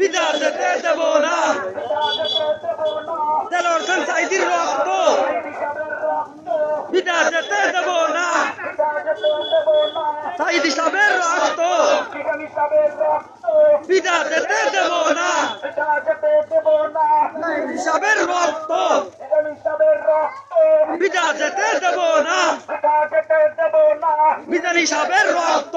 বিদারদের দেব না দেলোর সঞ্চাইতির রক্ত বিদারদের দেব না সাইদ হিসাবের রক্ত বিদারদের দেব না হিসাবের রক্ত বিদারদের দেব না বিদার হিসাবের রক্ত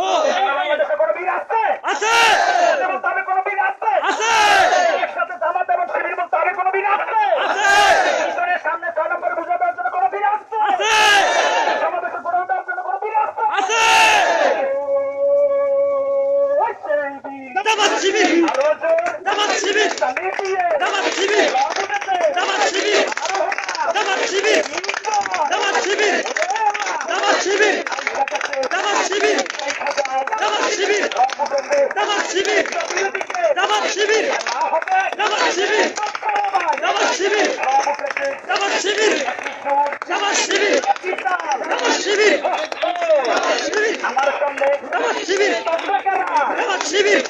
দাবাত শিবির দাবাত শিবির দাবাত শিবির দাবাত শিবির দাবাত শিবির দাবাত শিবির দাবাত শিবির দাবাত শিবির দাবাত শিবির দাবাত শিবির দাবাত শিবির দাবাত শিবির দাবাত শিবির দাবাত শিবির দাবাত শিবির দাবাত শিবির আমার সামনে দাবাত শিবির তোমরা কারা দাবাত শিবির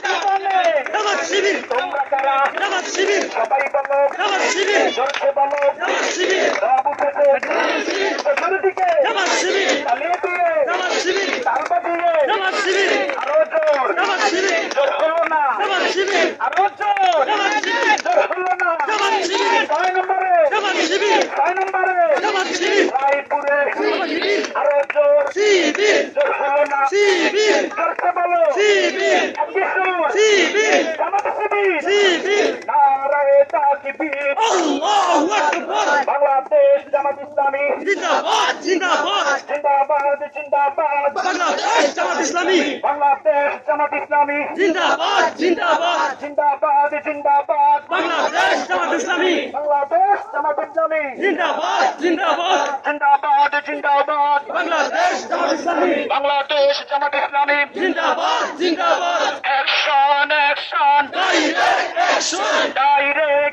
দাবাত শিবির তোমরা কারা দাবাত শিবির সবাই বলো দাবাত শিবির জোরছে বলো দাবাত শিবির সব উঠেছে পেছনের দিকে দাবাত শিবির চালিয়ে দিয়ে দাবাত শিবির তারপর দিয়ে দাবাত শিবির আরও জোর দাবাত শিবির জোর হলো না দাবাত শিবির আরও জোর দাবাত শিবির জোর হলো না দাবাত শিবির ছয় নম্বরে দাবাত শিবির ছয় নম্বরে শিবির রায়পুরে শিবির আরও জোর শিবির জোর হলো না শিবির জোরছে বলো শিবির একই সুর শিবির জামাত শিবির শিবির নারায়ে তাকবীর আল্লাহু আকবার বাংলাদেশ জামাত ইসলামী। জিন্দাবাদ জিন্দাবাদ। জিন্দাবাদ জিন্দাবাদ। বাংলাদেশ জামাত ইসলামী। বাংলাদেশ জামাত ইসলামী। জিন্দাবাদ জিন্দাবাদ। জিন্দাবাদ জিন্দাবাদ। বাংলাদেশ জামাত ইসলামী। বাংলাদেশ জামাত ইসলামী। জিন্দাবাদ জিন্দাবাদ। জিন্দাবাদ জিন্দাবাদ। বাংলাদেশ জামাত ইসলামী। বাংলাদেশ জামাত ইসলামী। জিন্দাবাদ জিন্দাবাদ। Action action direct action direct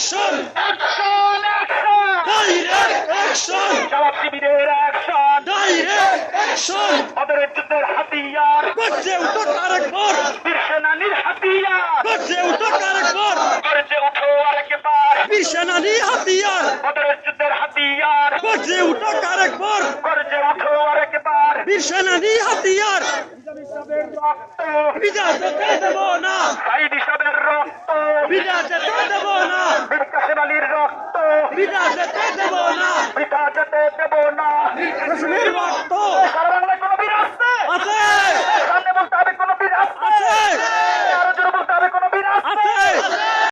action action action direct action Jamaat শিবিরের অ্যাকশন ডাইরেক্ট অ্যাকশন আমাদের যুদ্ধের হাতিয়ার! গর্জে উঠো আরেকবার বীর সেনানির হাতিয়ার! গর্জে উঠো আরেকবার গর্জে উঠো আরেকবার বীর সেনানি হাতিয়ার! আমাদের যুদ্ধের হাতিয়ার! গর্জে উঠো আরেকবার গর্জে উঠো আরেকবার বীর সেনানি হাতিয়ার! যেতে দেব না! সাইদ হিসাবের রক্ত! বিদায় যেতে দেব না বীর কাসেম আলীর রক্ত বিদায় যেতে দেব না